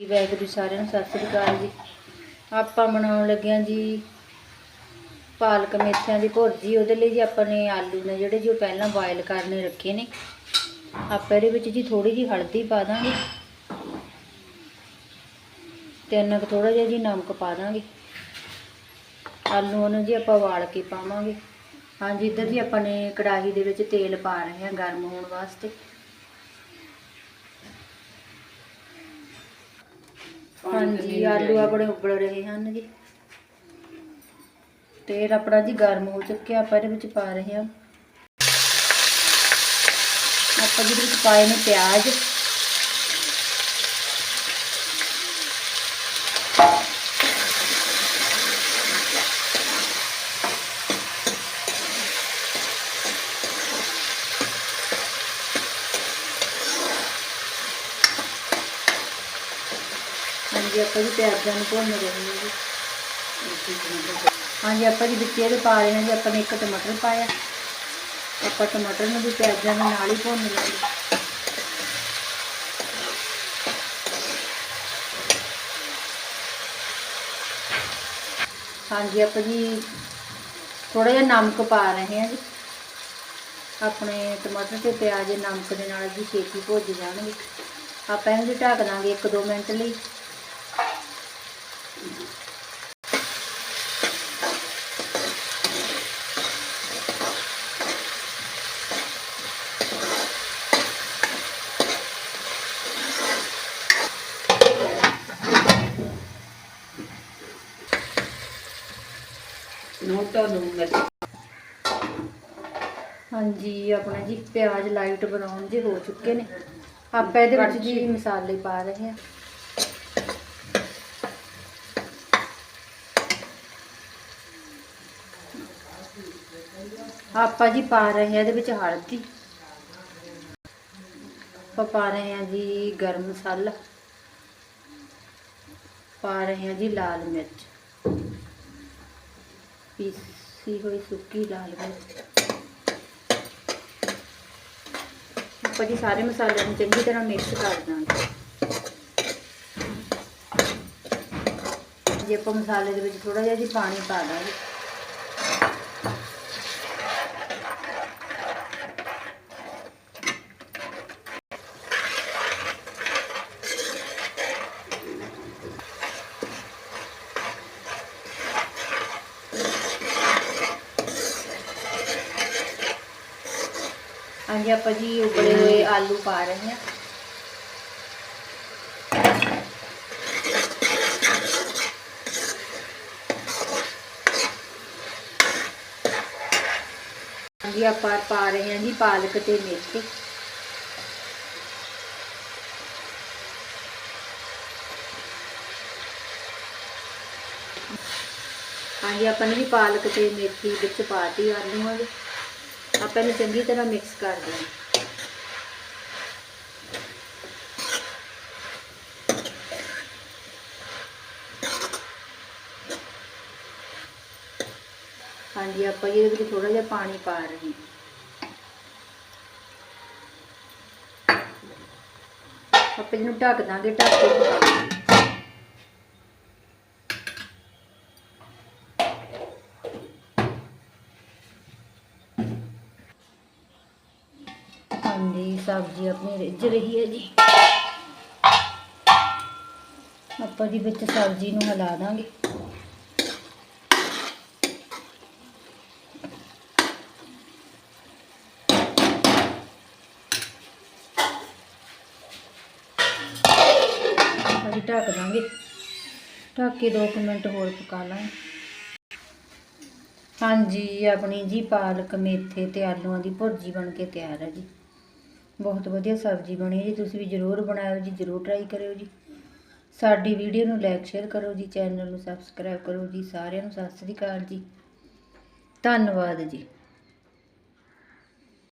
ਜੀ ਵਾਹਿਗੁਰੂ ਸਾਰਿਆਂ ਨੂੰ ਸਤਿ ਸ੍ਰੀ ਅਕਾਲ ਜੀ। ਆਪਾਂ ਬਣਾਉਣ ਲੱਗਿਆਂ ਜੀ ਪਾਲਕ ਮੇਥਿਆਂ ਦੀ ਭੁਰਜੀ। ਉਹਦੇ ਲਈ ਜੀ ਆਪਾਂ ਨੇ ਆਲੂ ਨੇ ਜਿਹੜੇ ਜੀ ਉਹ ਪਹਿਲਾਂ ਬੋਇਲ ਕਰਨੇ ਰੱਖੇ ਨੇ। ਆਪਾਂ ਇਹਦੇ ਵਿੱਚ ਜੀ ਥੋੜੀ ਜੀ ਹਲਦੀ ਪਾ ਦਾਂਗੇ। ਤੇ ਇੰਨਾ ਕੁ ਥੋੜਾ ਜਿਹਾ ਜੀ ਨਮਕ ਪਾ ਦਾਂਗੇ। ਆਲੂਆਂ ਨੂੰ ਜੀ ਆਪਾਂ ਵਾਲ ਕੇ ਪਾਵਾਂਗੇ। ਹਾਂਜੀ, ਇੱਧਰ ਜੀ ਆਪਾਂ ਨੇ ਕੜਾਹੀ ਦੇ ਵਿੱਚ ਤੇਲ ਪਾ ਰਹੇ ਹਾਂ ਗਰਮ ਹੋਣ ਵਾਸਤੇ। ਹਾਂਜੀ ਆਲੂ ਆਪਣੇ ਉਬਲ ਰਹੇ ਹਨ ਜੀ ਤੇਲ ਆਪਣਾ ਜੀ ਗਰਮ ਹੋ ਚੁੱਕਿਆ ਆਪਾਂ ਇਹਦੇ ਵਿੱਚ ਪਾ ਰਹੇ ਹਾਂ। ਆਪਾਂ ਜਿਹਦੇ ਵਿੱਚ ਪਾਏ ਨੇ ਪਿਆਜ਼। ਹਾਂਜੀ, ਆਪਾਂ ਜੀ ਪਿਆਜ਼ਾਂ ਨੂੰ ਭੁੰਨ ਰਹੇ ਹਾਂ ਜੀ। ਹਾਂਜੀ, ਆਪਾਂ ਜੀ ਵਿੱਚ ਇਹਦੇ ਪਾ ਰਹੇ ਹਾਂ ਜੀ, ਆਪਾਂ ਨੇ ਇੱਕ ਟਮਾਟਰ ਪਾਇਆ। ਆਪਾਂ ਟਮਾਟਰ ਨੂੰ ਵੀ ਪਿਆਜ਼ਾਂ ਦੇ ਨਾਲ ਹੀ ਭੁੰਨ ਲਾਂਗੇ ਹਾਂਜੀ, ਆਪਾਂ ਜੀ ਥੋੜਾ ਜਿਹਾ ਨਮਕ ਪਾ ਰਹੇ ਹਾਂ ਜੀ। ਆਪਣੇ ਟਮਾਟਰ ਤੇ ਪਿਆਜ਼ ਨਮਕ ਦੇ ਨਾਲ ਜੀ ਛੇਤੀ ਭੁੱਜ ਜਾਣਗੇ। ਆਪਾਂ ਇਹਨੂੰ ਜੀ ਢੱਕ ਦਾਂਗੇ 1-2 ਮਿੰਟ ਲਈ। ਨੋਟੋ ਨੂੰ ਹਾਂਜੀ ਆਪਣੇ ਜੀ ਪਿਆਜ਼ ਲਾਈਟ ਬਰਾਊਨ ਜੇ ਹੋ ਚੁੱਕੇ ਨੇ। ਆਪਾਂ ਇਹਦੇ ਵਿੱਚ ਜੀ ਮਸਾਲੇ ਪਾ ਰਹੇ ਹਾਂ। ਆਪਾਂ ਜੀ ਪਾ ਰਹੇ ਹਾਂ ਇਹਦੇ ਵਿੱਚ ਹਲਦੀ। ਆਪਾਂ ਪਾ ਰਹੇ ਹਾਂ ਜੀ ਗਰਮ ਮਸਾਲਾ। ਪਾ ਰਹੇ ਹਾਂ ਜੀ ਲਾਲ ਮਿਰਚ। ਪੀਸੀ ਹੋਈ ਸੁੱਕੀ ਲਾਲ ਮਿਰਚ ਆਪਾਂ ਜੀ ਸਾਰੇ ਮਸਾਲਿਆਂ ਨੂੰ ਚੰਗੀ ਤਰ੍ਹਾਂ ਮਿਕਸ ਕਰ ਦਾਂਗੇ। ਜੇ ਆਪਾਂ ਮਸਾਲੇ ਦੇ ਵਿੱਚ ਥੋੜਾ ਜਿਹਾ ਜੀ ਪਾਣੀ ਪਾ ਦਾਂਗੇ। ਹਾਂਜੀ ਆਪਾਂ ਜੀ ਉਬਲੇ ਹੋਏ ਆਲੂ ਪਾ ਰਹੇ ਹਾਂ। ਹਾਂਜੀ ਆਪਾਂ ਪਾ ਰਹੇ ਹਾਂ ਜੀ ਪਾਲਕ ਤੇ ਮੇਥੇ ਹਾਂਜੀ ਆਪਾਂ ਨੇ ਵੀ ਪਾਲਕ ਤੇ ਮੇਥੀ ਵਿੱਚ ਪਾਤੀ ਆਲੂਆਂ ਦੇ ਆਪਾਂ ਇਹਨੂੰ ਚੰਗੀ ਤਰ੍ਹਾਂ ਮਿਕਸ ਕਰ ਦੇਣਾ। ਹਾਂਜੀ, ਆਪਾਂ ਇਹਦੇ ਵਿੱਚ ਥੋੜਾ ਜਿਹਾ ਪਾਣੀ ਪਾ ਰਹੇ ਹਾਂ। ਆਪਾਂ ਇਹਨੂੰ ਢੱਕ ਦਾਂਗੇ, ਢੱਕ ਕੇ ਹਾਂਜੀ ਸਬਜ਼ੀ ਆਪਣੀ ਰਿੱਝ ਰਹੀ ਹੈ ਜੀ। ਆਪਾਂ ਜੀ ਵਿੱਚ ਸਬਜ਼ੀ ਨੂੰ ਹਿਲਾ ਦਾਂਗੇ। ਅਸੀਂ ਢੱਕ ਦਾਂਗੇ। ਢੱਕ ਕੇ 2 ਮਿੰਟ ਹੋਰ ਪਕਾ ਲਾਂਗੇ। ਹਾਂਜੀ, ਆਪਣੀ ਜੀ ਪਾਲਕ, ਮੇਥੇ ਤੇ ਆਲੂਆਂ ਦੀ ਭੁਰਜੀ ਬਣ ਕੇ ਤਿਆਰ ਹੈ ਜੀ। ਬਹੁਤ ਵਧੀਆ ਸਬਜ਼ੀ ਬਣੀ ਜੀ, ਤੁਸੀਂ ਵੀ ਜ਼ਰੂਰ ਬਣਾਇਓ ਜੀ, ਜ਼ਰੂਰ ਟਰਾਈ ਕਰਿਓ ਜੀ। ਸਾਡੀ ਵੀਡੀਓ ਨੂੰ ਲਾਈਕ ਸ਼ੇਅਰ ਕਰੋ ਜੀ ਚੈਨਲ ਨੂੰ ਸਬਸਕ੍ਰਾਈਬ ਕਰੋ ਜੀ, ਸਾਰਿਆਂ ਨੂੰ ਸਤਿ ਸ੍ਰੀ ਅਕਾਲ ਜੀ। ਧੰਨਵਾਦ ਜੀ।